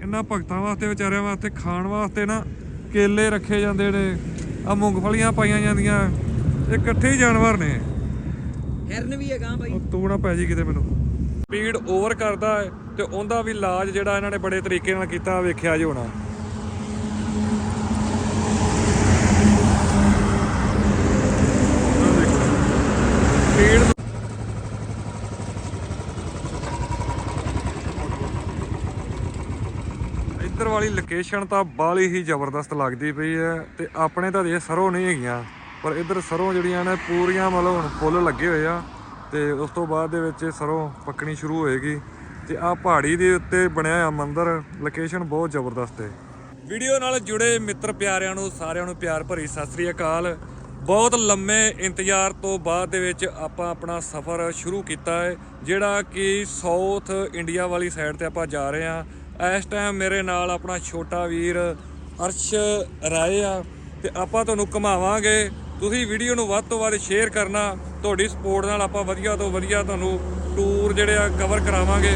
ਇਹਨਾਂ ਭਗਤਾਂ ਵਾਸਤੇ ਵਿਚਾਰਿਆਂ ਵਾਸਤੇ ਖਾਣ ਵਾਸਤੇ ਨਾ ਕੇਲੇ ਰੱਖੇ ਜਾਂਦੇ ਨੇ। ਆ ਮੂੰਗਫਲੀਆਂ ਪਾਈਆਂ ਜਾਂਦੀਆਂ। ਇਹ ਇਕੱਠੇ ਹੀ ਜਾਨਵਰ ਨੇ। ਹਿਰਨ ਵੀ ਹੈਗਾ ਬਾਈ। ਤੂੰ ਨਾ ਪੈ ਜੀ ਕਿਤੇ ਮੈਨੂੰ। ਸਪੀਡ ਓਵਰ ਕਰਦਾ ਹੈ ਤੇ ਉਹਦਾ ਵੀ ਇਲਾਜ ਜਿਹੜਾ ਇਹਨਾਂ ਨੇ ਬੜੇ ਤਰੀਕੇ ਨਾਲ ਕੀਤਾ ਵੇਖਿਆ ਜੀ ਹੋਣਾ ਸਪੀਡ ਇੱਧਰ ਵਾਲੀ ਲੋਕੇਸ਼ਨ ਤਾਂ ਬਾਲੀ ਹੀ ਜ਼ਬਰਦਸਤ ਲੱਗਦੀ ਪਈ ਹੈ ਤੇ ਆਪਣੇ ਤਾਂ ਇਹ ਸਰੋਂ ਨਹੀਂ ਹੈਗੀਆਂ, ਪਰ ਇੱਧਰ ਸਰੋਂ ਜਿਹੜੀਆਂ ਨੇ ਪੂਰੀਆਂ ਮਤਲਬ ਹੁਣ ਫੁੱਲ ਲੱਗੇ ਹੋਏ ਆ ਤੇ ਉਸ ਤੋਂ ਬਾਅਦ ਦੇ ਵਿੱਚ ਇਹ ਸਰੋਂ ਪੱਕਣੀ ਸ਼ੁਰੂ ਹੋਏਗੀ ਤੇ ਆ ਪਹਾੜੀ ਦੇ ਉੱਤੇ ਬਣਿਆ ਹੋਇਆ ਮੰਦਿਰ ਲੋਕੇਸ਼ਨ ਬਹੁਤ ਜ਼ਬਰਦਸਤ ਹੈ। ਵੀਡੀਓ ਨਾਲ ਜੁੜੇ ਮਿੱਤਰ ਪਿਆਰਿਆਂ ਨੂੰ, ਸਾਰਿਆਂ ਨੂੰ ਪਿਆਰ ਭਰੀ ਸਤਿ ਸ੍ਰੀ ਅਕਾਲ। ਬਹੁਤ ਲੰਮੇ ਇੰਤਜ਼ਾਰ ਤੋਂ ਬਾਅਦ ਦੇ ਵਿੱਚ ਆਪਾਂ ਆਪਣਾ ਸਫ਼ਰ ਸ਼ੁਰੂ ਕੀਤਾ ਹੈ, ਜਿਹੜਾ ਕਿ ਸਾਊਥ ਇੰਡੀਆ ਵਾਲੀ ਸਾਈਡ ਤੇ ਆਪਾਂ ਜਾ ਰਹੇ ਹਾਂ। ਇਸ ਟਾਈਮ ਮੇਰੇ ਨਾਲ ਆਪਣਾ ਛੋਟਾ ਵੀਰ ਅਰਸ਼ ਰਾਏ ਆ ਤੇ ਆਪਾਂ ਤੁਹਾਨੂੰ ਘੁਮਾਵਾਂਗੇ। ਤੁਸੀਂ ਵੀਡੀਓ ਨੂੰ ਵੱਧ ਤੋਂ ਵੱਧ ਸ਼ੇਅਰ ਕਰਨਾ। ਤੁਹਾਡੀ ਸਪੋਰਟ ਨਾਲ ਆਪਾਂ ਵਧੀਆ ਤੋਂ ਵਧੀਆ ਤੁਹਾਨੂੰ ਟੂਰ ਜਿਹੜੇ ਆ ਕਵਰ ਕਰਾਵਾਂਗੇ।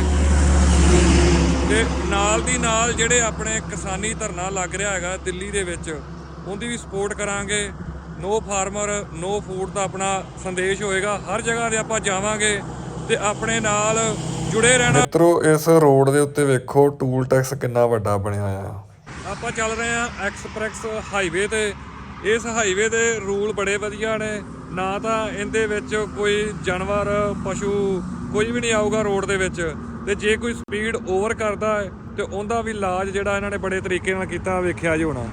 ਤੇ ਨਾਲ ਦੀ ਨਾਲ ਜਿਹੜੇ ਆਪਣੇ ਕਿਸਾਨੀ ਧਰਨਾ ਲੱਗ ਰਿਹਾ ਹੈਗਾ ਦਿੱਲੀ ਦੇ ਵਿੱਚ, ਉਹਦੀ ਵੀ ਸਪੋਰਟ ਕਰਾਂਗੇ। ਨੋ ਫਾਰਮਰ ਨੋ ਫੂਡ ਦਾ ਆਪਣਾ ਸੰਦੇਸ਼ ਹੋਏਗਾ। ਹਰ ਜਗ੍ਹਾ ਤੇ ਆਪਾਂ ਜਾਵਾਂਗੇ ਤੇ ਆਪਣੇ ਨਾਲ ਜੁੜੇ ਰਹਿਣਾ। ਮਿੱਤਰੋ ਇਸ ਰੋਡ ਦੇ ਉੱਤੇ ਵੇਖੋ ਟੂਲ ਟੈਕਸ ਕਿੰਨਾ ਵੱਡਾ ਬਣਿਆ ਆ ਆਪਾਂ ਚੱਲ ਰਹੇ ਆ ਐਕਸਪ੍ਰੈਸ ਹਾਈਵੇ ਤੇ। ਇਸ ਹਾਈਵੇ ਦੇ ਰੂਲ ਬੜੇ ਵਧੀਆ ਨੇ। ਨਾ ਤਾਂ ਇਹਦੇ ਵਿੱਚ ਕੋਈ ਜਾਨਵਰ ਪਸ਼ੂ ਕੋਈ ਵੀ ਨਹੀਂ ਆਊਗਾ ਰੋਡ ਦੇ ਵਿੱਚ। ਤੇ ਜੇ ਕੋਈ ਸਪੀਡ ਓਵਰ ਕਰਦਾ ਹੈ ਤੇ ਉਹਦਾ ਵੀ ਇਲਾਜ ਜਿਹੜਾ ਇਹਨਾਂ ਨੇ ਬੜੇ ਤਰੀਕੇ ਨਾਲ ਕੀਤਾ ਵੇਖਿਆ ਜੀ ਹੋਣਾ।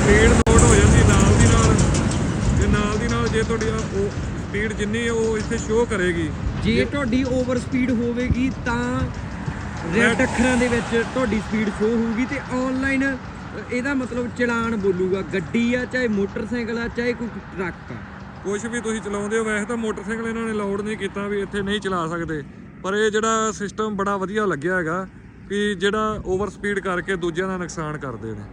ਸਪੀਡ ਨੋਟ ਹੋ ਜਾਂਦੀ ਨਾਲ ਦੀ ਨਾਲ ਤੇ ਨਾਲ ਦੀ ਨਾਲ ਜੇ ਤੁਹਾਡੀ ਉਹ ਸਪੀਡ ਜਿੰਨੀ ਹੈ ਉਹ ਇੱਥੇ ਸ਼ੋਅ ਕਰੇਗੀ। ਜੇ ਤੁਹਾਡੀ ਓਵਰ ਸਪੀਡ ਹੋਵੇਗੀ ਤਾਂ ਰੈਡ ਅੱਖਰਾਂ ਦੇ ਵਿੱਚ ਤੁਹਾਡੀ ਸਪੀਡ ਸ਼ੋ ਹੋਊਗੀ ਤੇ ਆਨਲਾਈਨ ਇਹਦਾ ਮਤਲਬ ਚਲਾਨ ਬੋਲੂਗਾ। ਗੱਡੀ ਆ ਚਾਹੇ ਮੋਟਰਸਾਈਕਲ ਆ ਚਾਹੇ ਕੋਈ ਟਰੱਕ ਆ। ਕੁਝ ਵੀ ਤੁਸੀਂ ਚਲਾਉਂਦੇ ਹੋ ਵੈਸੇ ਤਾਂ ਮੋਟਰਸਾਈਕਲ ਇਹਨਾਂ ਨੇ ਅਲਾਉਡ ਨਹੀਂ ਕੀਤਾ ਵੀ ਇੱਥੇ ਨਹੀਂ ਚਲਾ ਸਕਦੇ। ਪਰ ਇਹ ਜਿਹੜਾ ਸਿਸਟਮ ਬੜਾ ਵਧੀਆ ਲੱਗਿਆ ਹੈਗਾ ਕਿ ਜਿਹੜਾ ਓਵਰ ਸਪੀਡ ਕਰਕੇ ਦੂਜਿਆਂ ਦਾ ਨੁਕਸਾਨ ਕਰਦੇ ਨੇ।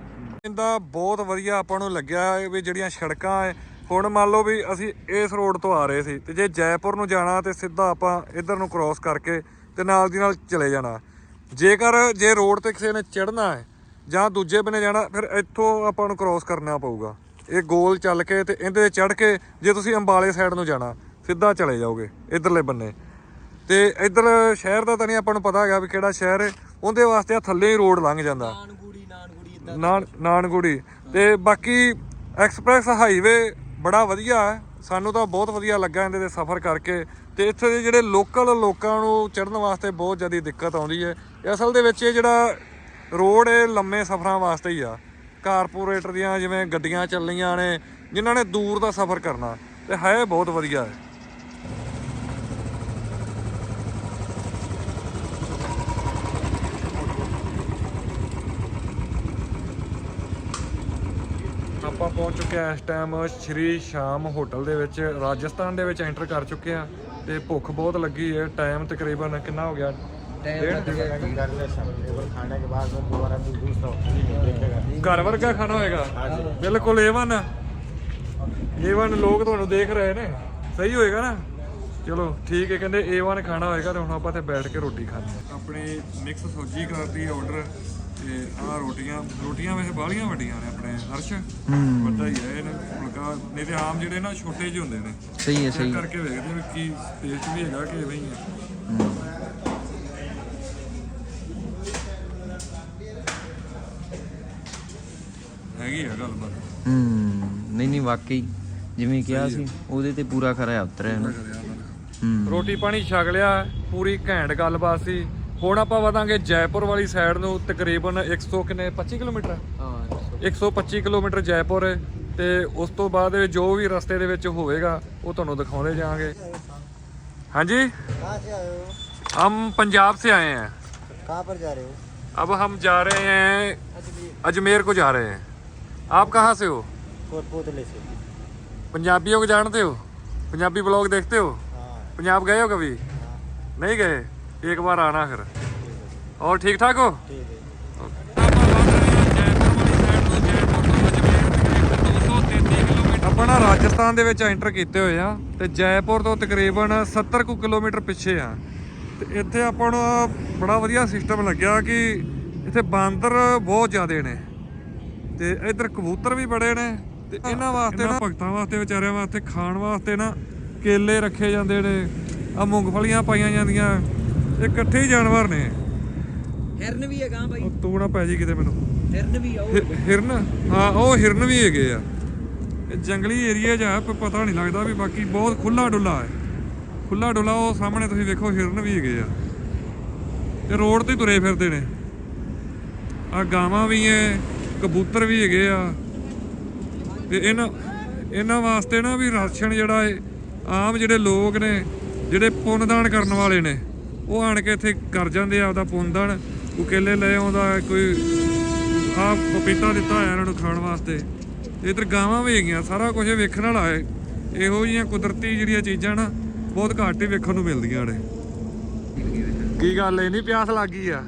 ਇਹਦਾ ਬਹੁਤ ਵਧੀਆ ਆਪਾਂ ਨੂੰ ਲੱਗਿਆ ਵੀ ਜਿਹੜੀਆਂ ਸੜਕਾਂ ਹੁਣ ਮੰਨ ਲਓ ਵੀ ਅਸੀਂ ਇਸ ਰੋਡ ਤੋਂ ਆ ਰਹੇ ਸੀ ਤੇ ਜੇ ਜੈਪੁਰ ਨੂੰ ਜਾਣਾ ਤੇ ਸਿੱਧਾ ਆਪਾਂ ਇੱਧਰ ਨੂੰ ਕ੍ਰਾਸ ਕਰਕੇ ਤੇ ਨਾਲ ਦੀ ਨਾਲ ਚਲੇ ਜਾਣਾ। ਜੇਕਰ ਜੇ ਰੋਡ ਤੇ ਕਿਸੇ ਨੇ ਚੜਨਾ ਹੈ ਜਾਂ ਦੂਜੇ ਬੰਨੇ ਜਾਣਾ ਫਿਰ ਇੱਥੋਂ ਆਪਾਂ ਨੂੰ ਕ੍ਰਾਸ ਕਰਨਾ ਪਊਗਾ। ਇਹ ਗੋਲ ਚੱਲ ਕੇ ਤੇ ਇਹਦੇ ਤੇ ਚੜ ਕੇ ਜੇ ਤੁਸੀਂ ਅੰਬਾਲੇ ਸਾਈਡ ਨੂੰ ਜਾਣਾ ਸਿੱਧਾ ਚਲੇ ਜਾਓਗੇ ਇਧਰਲੇ ਬੰਨੇ। ਤੇ ਇਧਰ ਸ਼ਹਿਰ ਦਾ ਤਾਂ ਨਹੀਂ ਆਪਾਂ ਨੂੰ ਪਤਾ ਹੈਗਾ ਵੀ ਕਿਹੜਾ ਸ਼ਹਿਰ ਹੈ ਉਹਦੇ ਵਾਸਤੇ ਆ ਥੱਲੇ ਹੀ ਰੋਡ ਲੰਘ ਜਾਂਦਾ। ਨਾਨਗੁੜੀ ਨਾਨਗੁੜੀ ਨਾਨਗੁੜੀ। ਤੇ ਬਾਕੀ ਐਕਸਪ੍ਰੈਸ ਹਾਈਵੇ ਬੜਾ ਵਧੀਆ ਹੈ। ਸਾਨੂੰ ਤਾਂ ਬਹੁਤ ਵਧੀਆ ਲੱਗਾ ਇਹਦੇ ਤੇ ਸਫ਼ਰ ਕਰਕੇ ਤੇ ਇੱਥੇ ਦੇ ਜਿਹੜੇ ਲੋਕਲ ਲੋਕਾਂ ਨੂੰ ਚੜ੍ਹਨ ਵਾਸਤੇ ਬਹੁਤ ਜ਼ਿਆਦਾ ਦਿੱਕਤ ਆਉਂਦੀ ਹੈ। ਅਸਲ ਦੇ ਵਿੱਚ ਇਹ ਜਿਹੜਾ ਰੋਡ ਇਹ ਲੰਮੇ ਸਫ਼ਰਾਂ ਵਾਸਤੇ ਹੀ ਆ। ਕਾਰਪੋਰੇਟਰ ਦੀਆਂ ਜਿਵੇਂ ਗੱਡੀਆਂ ਚੱਲੀਆਂ ਨੇ, ਜਿਨ੍ਹਾਂ ਨੇ ਦੂਰ ਦਾ ਸਫ਼ਰ ਕਰਨਾ, ਤੇ ਹੈ ਬਹੁਤ ਵਧੀਆ। ਹੈ ਆਪਾਂ ਪਹੁੰਚ ਚੁੱਕੇ ਆ ਇਸ ਟਾਈਮ ਸ਼੍ਰੀ ਸ਼ਾਮ ਹੋਟਲ ਦੇ ਵਿੱਚ ਰਾਜਸਥਾਨ ਦੇ ਵਿੱਚ ਐਂਟਰ ਕਰ ਚੁੱਕੇ ਆ ਤੇ ਭੁੱਖ ਬਹੁਤ ਲੱਗੀ ਹੈ ਟਾਈਮ ਤਕਰੀਬਨ ਕਿੰਨਾ ਹੋ ਗਿਆ? ਘਰ ਵਰਗਾ ਖਾਣਾ ਹੋਏਗਾ? ਬਿਲਕੁਲ ਏਵਨ ਏਵਨ ਲੋਕ ਤੁਹਾਨੂੰ ਦੇਖ ਰਹੇ ਨੇ। ਸਹੀ ਹੋਏਗਾ ਨਾ? ਚਲੋ ਠੀਕ ਹੈ ਕਹਿੰਦੇ ਏਵਨ ਖਾਣਾ ਹੋਏਗਾ ਤੇ ਹੁਣ ਆਪਾਂ ਇੱਥੇ ਬੈਠ ਕੇ ਰੋਟੀ ਖਾਣੀ ਆਪਣੇ ਮਿਕਸ ਸਬਜ਼ੀ ਕਰਤੀ ਆਰਡਰ ਤੇ ਆਹ ਰੋਟੀਆਂ ਰੋਟੀਆਂ ਵੈਸੇ ਬਾਹਲੀਆਂ ਵੱਡੀਆਂ ਨੇ ਆਪਣੇ ਹਰਸ਼ ਵੱਡਾ ਹੀ ਹੈ ਇਹਨੇ ਫੁਲਕਾ। ਨਹੀਂ ਤੇ ਆਮ ਜਿਹੜੇ ਨਾ ਛੋਟੇ ਜਿਹੇ ਹੁੰਦੇ ਨੇ। ਸਹੀ ਹੈ ਚੈੱਕ ਕਰਕੇ ਵੇਖਦੇ ਵੀ ਕੀ ਟੇਸਟ ਵੀ ਹੈਗਾ ਕਿ ਐਵੇਂ ਹੀ ਹੈ। ਹੈਗੀ ਆ ਗੱਲਬਾਤ। ਹੂੰ। ਨਹੀਂ ਨਹੀਂ ਵਾਕਈ ਜਿਵੇਂ ਕਿਹਾ ਸੀ ਉਹਦੇ ਤੇ ਪੂਰਾ ਖਰਾ ਉਤਰਿਆ ਨਾ। ਹੂੰ। ਰੋਟੀ ਪਾਣੀ ਛਕ ਲਿਆ ਪੂਰੀ ਘੈਂਟ ਗੱਲਬਾਤ ਸੀ। ਹੁਣ ਆਪਾਂ ਵਧਾਂਗੇ ਜੈਪੁਰ ਵਾਲੀ ਸਾਈਡ ਨੂੰ ਤਕਰੀਬਨ 100 ਕਿੰਨੇ 25 ਕਿਲੋਮੀਟਰ ਹਾਂ 125 ਕਿਲੋਮੀਟਰ ਜੈਪੁਰ ਹੈ ਤੇ ਉਸ ਤੋਂ ਬਾਅਦ ਜੋ ਵੀ ਰਸਤੇ ਦੇ ਵਿੱਚ ਹੋਵੇਗਾ ਉਹ ਤੁਹਾਨੂੰ ਦਿਖਾਉਂਦੇ ਜਾਵਾਂਗੇ ਹਾਂਜੀ कहाँ से आए हो हम पंजाब से आए हैं कहाँ पर जा रहे हो अब हम जा रहे हैं अजमेर को जा रहे हैं आप कहाँ से हो कोटपुतले से पंजाबियों को जानते हो पंजाबी ब्लॉग देखते हो हाँ पंजाब गए हो कभी हाँ नहीं गए ਇੱਕ ਵਾਰ ਆਣਾ ਫਿਰ। ਹੋਰ ਠੀਕ ਠਾਕ ਹੋ? ਠੀਕ ਹੈ ਆਪਣਾ ਰਾਜਸਥਾਨ ਦੇ ਵਿੱਚ ਐਂਟਰ ਕੀਤੇ ਹੋਏ ਆ ਤੇ ਜੈਪੁਰ ਤੋਂ ਤਕਰੀਬਨ 70 ਕੁ ਕਿਲੋਮੀਟਰ ਪਿੱਛੇ ਆ। ਤੇ ਇੱਥੇ ਆਪਾਂ ਨੂੰ ਬੜਾ ਵਧੀਆ ਸਿਸਟਮ ਲੱਗਿਆ ਕਿ ਇੱਥੇ ਬਾਂਦਰ ਬਹੁਤ ਜ਼ਿਆਦੇ ਨੇ ਤੇ ਇੱਧਰ ਕਬੂਤਰ ਵੀ ਬੜੇ ਨੇ ਤੇ ਇਹਨਾਂ ਵਾਸਤੇ ਨਾ ਭਗਤਾਂ ਵਾਸਤੇ, ਵਿਚਾਰਿਆਂ ਵਾਸਤੇ, ਖਾਣ ਵਾਸਤੇ ਨਾ ਕੇਲੇ ਰੱਖੇ ਜਾਂਦੇ ਨੇ। ਆ ਮੂੰਗਫਲੀਆਂ ਪਾਈਆਂ ਜਾਂਦੀਆਂ। ਇਹ ਇਕੱਠੇ ਹੀ ਜਾਨਵਰ ਨੇ। ਹਿਰਨ ਵੀ ਹੈਗਾ ਬਾਈ। ਉਹ ਤੂੰ ਨਾ ਪੈ ਜੀ ਕਿਤੇ ਮੈਨੂੰ। ਹਿਰਨ ਵੀ ਹਿ- ਹਿਰਨ? ਹਾਂ ਉਹ ਹਿਰਨ ਵੀ ਹੈਗੇ ਆ। ਇਹ ਜੰਗਲੀ ਏਰੀਆ 'ਚ ਆ ਪਰ ਪਤਾ ਨਹੀਂ ਲੱਗਦਾ ਵੀ ਬਾਕੀ ਬਹੁਤ ਖੁੱਲਾ ਡੁੱਲਾ ਹੈ। ਖੁੱਲਾ ਡੁੱਲਾ ਉਹ ਸਾਹਮਣੇ ਤੁਸੀਂ ਵੇਖੋ ਹਿਰਨ ਵੀ ਹੈਗੇ ਆ। ਤੇ ਰੋਡ ਤੇ ਹੀ ਤੁਰੇ ਫਿਰਦੇ ਨੇ। ਆ ਗਾਵਾਂ ਵੀ ਐ ਕਬੂਤਰ ਵੀ ਹੈਗੇ ਆ। ਤੇ ਇਹਨਾਂ ਇਹਨਾਂ ਵਾਸਤੇ ਨਾ ਵੀ ਰਾਸ਼ਨ ਜਿਹੜਾ ਏ ਆਮ ਜਿਹੜੇ ਲੋਕ ਨੇ ਜਿਹੜੇ ਪੁੰਨਦਾਨ ਕਰਨ ਵਾਲੇ ਨੇ। ਉਹ ਆਣ ਕੇ ਇੱਥੇ ਕਰ ਜਾਂਦੇ ਆ ਆਪਦਾ ਪੁੰਨਦਾਨ ਕੋਈ ਕੇਲੇ ਲੈ ਆਉਂਦਾ ਕੋਈ ਆ ਪਪੀਤਾ ਦਿੱਤਾ ਹੋਇਆ ਇਹਨਾਂ ਨੂੰ ਖਾਣ ਵਾਸਤੇ। ਇਧਰ ਗਾਵਾਂ ਵੀ ਹੈਗੀਆਂ ਸਾਰਾ ਕੁਝ ਵੇਖਣ ਵਾਲਾ ਹੈ। ਇਹੋ ਜਿਹੀਆਂ ਕੁਦਰਤੀ ਜਿਹੜੀਆਂ ਚੀਜ਼ਾਂ ਨਾ ਬਹੁਤ ਘੱਟ ਹੀ ਵੇਖਣ ਨੂੰ ਮਿਲਦੀਆਂ ਨੇ। ਕੀ ਗੱਲ ਐ ਨਹੀਂ ਪਿਆਸ ਲੱਗ ਗਈ ਆ?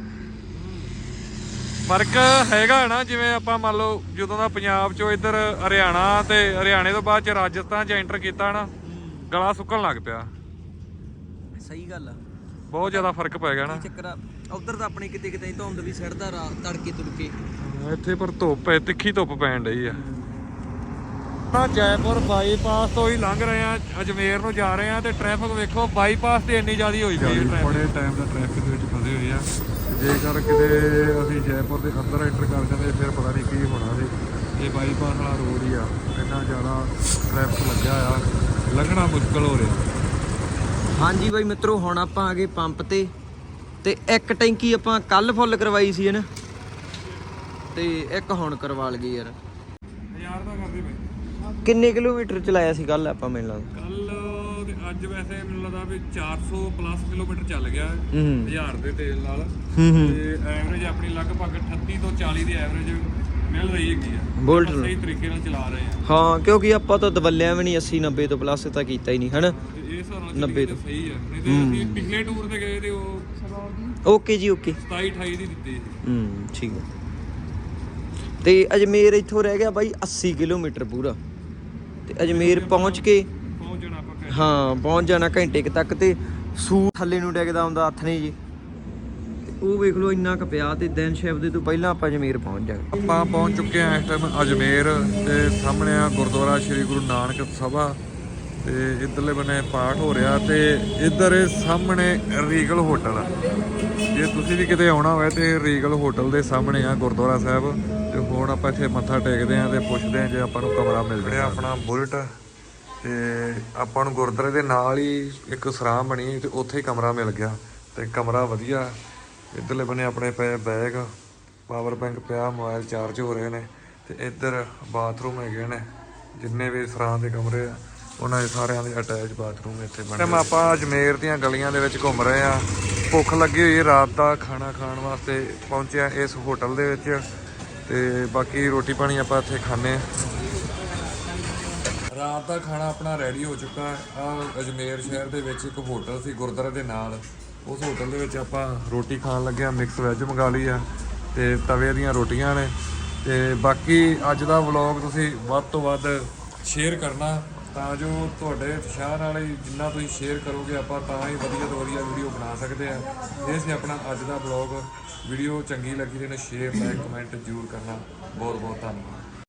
ਫ਼ਰਕ ਹੈਗਾ ਨਾ ਜਿਵੇਂ ਆਪਾਂ ਮੰਨ ਲਓ ਜਦੋਂ ਦਾ ਪੰਜਾਬ ਚੋਂ ਇੱਧਰ ਹਰਿਆਣਾ ਤੇ ਹਰਿਆਣੇ ਤੋਂ ਬਾਅਦ ਚ ਰਾਜਸਥਾਨ ਚ ਐਂਟਰ ਕੀਤਾ ਨਾ ਗਲਾ ਸੁੱਕਣ ਲੱਗ ਪਿਆ। ਸਹੀ ਗੱਲ ਆ। ਬਹੁਤ ਜ਼ਿਆਦਾ ਫ਼ਰਕ ਪੈ ਗਿਆ ਨਾ। ਚੱਕਰ ਆ? ਉਧਰ ਤਾਂ ਆਪਣੇ ਕਿਤੇ ਕਿਤੇ ਧੁੰਦ ਵੀ ਸਿੜਦਾ ਰਾਤ ਤੜਕੇ ਤੁੜਕੇ। ਇੱਥੇ ਪਰ ਧੁੱਪ ਹੈ ਤਿੱਖੀ ਧੁੱਪ ਪੈਣ ਡਈ ਆ। ਤਾਂ ਜੈਪੁਰ ਬਾਈਪਾਸ ਤੋਂ ਹੀ ਲੰਘ ਰਹੇ ਆ ਅਜਮੇਰ ਨੂੰ ਜਾ ਰਹੇ ਆ ਤੇ ਟ੍ਰੈਫਿਕ ਵੇਖੋ ਬਾਈਪਾਸ ਤੇ ਇੰਨੀ ਜ਼ਿਆਦੀ ਹੋਈ ਪਈ ਹੈ ਬੜੇ ਟਾਈਮ ਦਾ ਟ੍ਰੈਫਿਕ ਦੇ ਵਿੱਚ ਫਸੇ ਹੋਏ ਆ। ਜੇਕਰ ਕਿਤੇ ਅਸੀਂ ਜੈਪੁਰ ਦੇ ਅੰਦਰ ਐਂਟਰ ਕਰ ਜਾਂਦੇ ਫਿਰ ਪਤਾ ਨਹੀਂ ਕੀ ਹੋਣਾ ਸੀ। ਇਹ ਬਾਈਪਾਸ ਵਾਲਾ ਰੋਡ ਹੀ ਆ। ਇੰਨਾ ਜ਼ਿਆਦਾ ਟ੍ਰੈਫਿਕ ਲੱਗਿਆ ਆ। ਲੰਘਣਾ ਮੁਸ਼ਕਲ ਹੋ ਰਿਹਾ। ਹਾਂਜੀ ਬਾਈ ਮਿੱਤਰੋ ਹੁਣ ਆਪਾਂ ਆ ਗਏ ਪੰਪ ਤੇ। ਤੇ ਇੱਕ ਟੈਂਕੀ ਆਪਾਂ ਕੱਲ ਫੁੱਲ ਕਰਵਾਈ ਸੀ ਹਨ ਤੇ ਇੱਕ ਹੁਣ ਕਰਵਾ ਲਗੇ ਯਾਰ। ਹਜ਼ਾਰ ਦਾ ਕਰਦੇ ਪਏ ਕਿੰਨੇ ਕਿਲੋਮੀਟਰ ਚਲਾਇਆ ਸੀ ਕੱਲ ਆਪਾਂ ਮੈਨੂੰ ਲੱਗਦਾ? ਕੱਲ ਤੇ ਅੱਜ ਵੈਸੇ ਮੈਨੂੰ ਲੱਗਦਾ ਵੀ 400 ਪਲੱਸ ਕਿਲੋਮੀਟਰ ਚੱਲ ਗਿਆ ਹੂੰ। 1000 ਦੇ ਤੇਲ ਨਾਲ। ਤੇ ਐਵਰੇਜ ਆਪਣੀ ਲਗਭਗ 38 ਤੋਂ 40 ਦੀ ਐਵਰੇਜ ਮਿਲ ਰਹੀ ਹੈਗੀ ਆ। ਬੁਲਟ ਸਹੀ ਤਰੀਕੇ ਨਾਲ ਚਲਾ ਰਹੇ ਆ ਹਾਂ ਕਿਉਂਕਿ ਆਪਾਂ ਤਾਂ ਦਵੱਲਿਆਂ ਵੀ ਨਹੀਂ 80 90 ਤੋਂ ਪਲੱਸ ਤਾਂ ਕੀਤਾ ਹੀ ਨਹੀਂ ਹਨਾ? ਤੇ ਇਹ ਹਿਸਾਬ ਨਾਲ 90 90 ਤਾਂ। ਸਹੀ ਆ। ਨਹੀਂ ਤੇ ਅਸੀਂ ਪਿਛਲੇ ਟੂਰ ਤੇ ਗਏ ਤੇ ਉਹ ਓਕੇ ਜੀ ਓਕੇ। 27 28 ਦੀ ਦਿੱਤੀ ਸੀ। ਹੂੰ ਠੀਕ ਹੈ ਤੇ ਅਜਮੇਰ ਇੱਥੋਂ ਰਹਿ ਗਿਆ ਬਾਈ 80 ਕਿਲੋਮੀਟਰ ਪੂਰਾ। ਤੇ ਅਜਮੇਰ ਪਹੁੰਚ ਕੇ ਪਹੁੰਚਣਾ ਆਪਾਂ ਘੰਟੇ। ਹਾਂ ਪਹੁੰਚ ਜਾਣਾ ਘੰਟੇ ਕੁ ਤੱਕ ਤੇ ਸੂ ਥੱਲੇ ਨੂੰ ਡਿੱਗਦਾ ਹੁੰਦਾ ਹੱਥ ਨੇ ਜੀ। ਤੇ ਉਹ ਵੇਖ ਲਓ ਇੰਨਾ ਕੁ ਪਿਆ ਤੇ ਦਿਨ ਸ਼ਿਵਦੇ ਤੋਂ ਪਹਿਲਾਂ ਆਪਾਂ ਅਜਮੇਰ ਪਹੁੰਚ ਜਾਗੇ ਆਪਾਂ ਪਹੁੰਚ ਚੁੱਕੇ ਆ ਇਸ ਟਾਈਮ ਅਜਮੇਰ ਤੇ ਸਾਹਮਣੇ ਆ ਗੁਰਦੁਆਰਾ ਸ੍ਰੀ ਗੁਰੂ ਨਾਨਕ ਸਭਾ। ਤੇ ਇਧਰਲੇ ਬੰਨੇ ਪਾਠ ਹੋ ਰਿਹਾ ਤੇ ਇੱਧਰ ਸਾਹਮਣੇ ਰੀਗਲ ਹੋਟਲ ਜੇ ਤੁਸੀਂ ਵੀ ਕਿਤੇ ਆਉਣਾ ਹੋਵੇ ਤੇ ਰੀਗਲ ਹੋਟਲ ਦੇ ਸਾਹਮਣੇ ਆ ਗੁਰਦੁਆਰਾ ਸਾਹਿਬ, ਤੇ ਹੁਣ ਆਪਾਂ ਇੱਥੇ ਮੱਥਾ ਟੇਕਦੇ ਆ ਤੇ ਪੁੱਛਦੇ ਆ ਜੇ ਆਪਾਂ ਨੂੰ ਕਮਰਾ ਮਿਲ ਰਿਹਾ ਆਪਣਾ ਬੁਲਟ ਤੇ ਆਪਾਂ ਨੂੰ ਗੁਰਦੁਆਰੇ ਦੇ ਨਾਲ ਹੀ ਇੱਕ ਸਰਾਂ ਬਣੀ ਤੇ ਉੱਥੇ ਹੀ ਕਮਰਾ ਮਿਲ ਗਿਆ ਤੇ ਕਮਰਾ ਵਧੀਆ। ਇੱਧਰਲੇ ਬੰਨੇ ਆਪਣੇ ਪਏ ਬੈਗ, ਪਾਵਰ ਬੈਂਕ ਪਿਆ, ਮੋਬਾਈਲ ਚਾਰਜ ਹੋ ਰਹੇ ਨੇ ਤੇ ਇੱਧਰ ਬਾਥਰੂਮ ਹੈਗੇ ਨੇ, ਜਿੰਨੇ ਵੀ ਸਰਾਂ ਦੇ ਕਮਰੇ ਆ। ਉਹਨਾਂ ਦੇ ਸਾਰਿਆਂ ਦੇ ਅਟੈਚ ਬਾਥਰੂਮ ਇੱਥੇ ਬਣੇ ਹੋਏ ਆਪਾਂ ਅਜਮੇਰ ਦੀਆਂ ਗਲੀਆਂ ਦੇ ਵਿੱਚ ਘੁੰਮ ਰਹੇ ਆ ਭੁੱਖ ਲੱਗੀ ਹੋਈ ਹੈ ਰਾਤ ਦਾ ਖਾਣਾ ਖਾਣ ਵਾਸਤੇ ਪਹੁੰਚਿਆ ਇਸ ਹੋਟਲ ਦੇ ਵਿੱਚ। ਤੇ ਬਾਕੀ ਰੋਟੀ ਪਾਣੀ ਆਪਾਂ ਇੱਥੇ ਖਾਣੇ ਆ ਰਾਤ ਦਾ ਖਾਣਾ ਆਪਣਾ ਰੈਡੀ ਹੋ ਚੁੱਕਾ ਹੈ। ਆ ਅਜਮੇਰ ਸ਼ਹਿਰ ਦੇ ਵਿੱਚ ਇੱਕ ਹੋਟਲ ਸੀ ਗੁਰਦੁਆਰੇ ਦੇ ਨਾਲ। ਉਸ ਹੋਟਲ ਦੇ ਵਿੱਚ ਆਪਾਂ ਰੋਟੀ ਖਾਣ ਲੱਗੇ ਆ ਮਿਕਸ ਵੈਜ ਮੰਗਾ ਲਈ ਆ। ਤੇ ਤਵੇ ਦੀਆਂ ਰੋਟੀਆਂ ਨੇ। ਤੇ ਬਾਕੀ ਅੱਜ ਦਾ ਵਲੌਗ ਤੁਸੀਂ ਵੱਧ ਤੋਂ ਵੱਧ ਸ਼ੇਅਰ ਕਰਨਾ। ਤਾਂ ਜੋ ਤੁਹਾਡੇ ਉਤਸ਼ਾਹ ਨਾਲ ਹੀ ਜਿੰਨਾ ਤੁਸੀਂ ਸ਼ੇਅਰ ਕਰੋਗੇ, ਆਪਾਂ ਤਾਂ ਹੀ ਵਧੀਆ ਤੋਂ ਵਧੀਆ ਵੀਡੀਓ ਬਣਾ ਸਕਦੇ ਆ ਇਹ ਸੀ ਆਪਣਾ ਅੱਜ ਦਾ ਵਲੌਗ ਵੀਡੀਓ ਚੰਗੀ ਲੱਗੀ ਤੇ ਇਹਨੂੰ ਸ਼ੇਅਰ ਲਾਈਕ ਕਮੈਂਟ ਜ਼ਰੂਰ ਕਰਨਾ। ਬਹੁਤ ਬਹੁਤ ਧੰਨਵਾਦ।